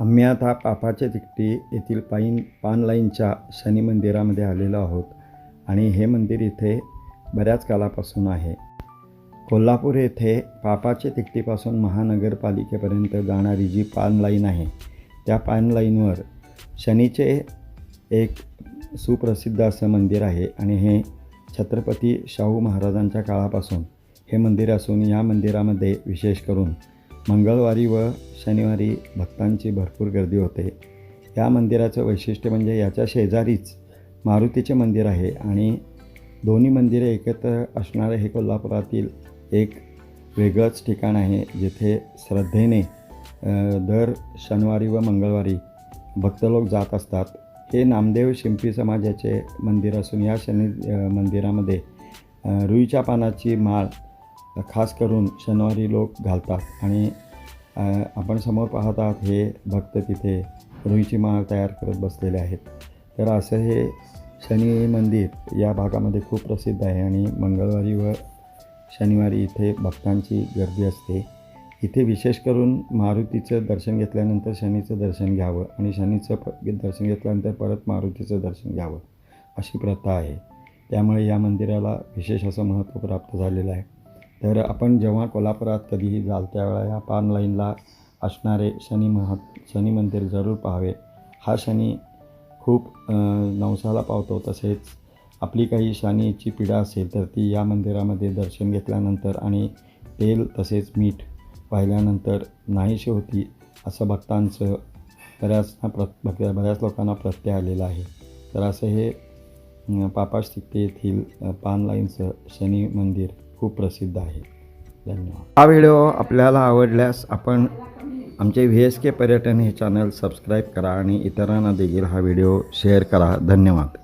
आम्ही आता पापाच्या तिकटी येथील पाईन पान लाईनच्या शनी मंदिरामध्ये आलेलो आहोत. आणि हे मंदिर इथे बऱ्याच काळापासून आहे. कोल्हापूर येथे पापाच्या तिकटीपासून महानगरपालिकेपर्यंत जाणारी जी पानलाईन आहे त्या पानलाईनवर शनीचे एक सुप्रसिद्ध असं मंदिर आहे. आणि हे छत्रपती शाहू महाराजांच्या काळापासून हे मंदिर असून या मंदिरामध्ये विशेष करून मंगळवारी व शनिवारी भक्तांची भरपूर गर्दी होते. या मंदिराचं वैशिष्ट्य म्हणजे याच्या शेजारीच मारुतीचे मंदिर आहे आणि दोन्ही मंदिरे एकत्र असणारे हे कोल्हापुरातील एक वेगळंच ठिकाण आहे जिथे श्रद्धेने दर शनिवारी व मंगळवारी भक्त लोक जात असतात. हे नामदेव शिंपी समाजाचे मंदिर असून या शनी मंदिरामध्ये रुईच्या पानाची माळ खास करून शनिवारी लोक घालतात आणि आपण समोर पाहत आहात हे भक्त तिथे रुईची माळ तयार करत बसलेले आहेत. तर असं हे शनी मंदिर या भागामध्ये खूप प्रसिद्ध आहे आणि मंगळवारी व शनिवारी इथे भक्तांची गर्दी असते. इथे विशेष करून मारुतीचं दर्शन घेतल्यानंतर शनीचं दर्शन घ्यावं आणि शनीचं दर्शन घेतल्यानंतर परत मारुतीचं दर्शन घ्यावं अशी प्रथा आहे. त्यामुळे या मंदिराला विशेष असं महत्त्व प्राप्त झालेलं आहे. तर आपण जेव्हा कोल्हापुरात कधीही जाल त्यावेळा या पान लाईनला असणारे शनी महा शनी मंदिर जरूर पाहावे. हा शनी खूप नवसाला पावतो. तसेच आपली काही शनीची पीडा असेल तर ती या मंदिरामध्ये दर्शन घेतल्यानंतर आणि तेल तसेच मीठ पाहिल्यानंतर नाहीशी होती असं भक्तांचं बऱ्याच प्र भक्- बऱ्याच लोकांना प्रत्यय आलेला आहे. तर असं हे पापाश तिकटे येथील पान लाईनचं शनी मंदिर खूप प्रसिद्ध आहे. धन्यवाद. हा व्हिडिओ आपल्याला आवडल्यास आपण आमचे व्ही एस के पर्यटन हे चॅनल सबस्क्राईब करा आणि इतरांना देखील हा व्हिडिओ शेअर करा. धन्यवाद.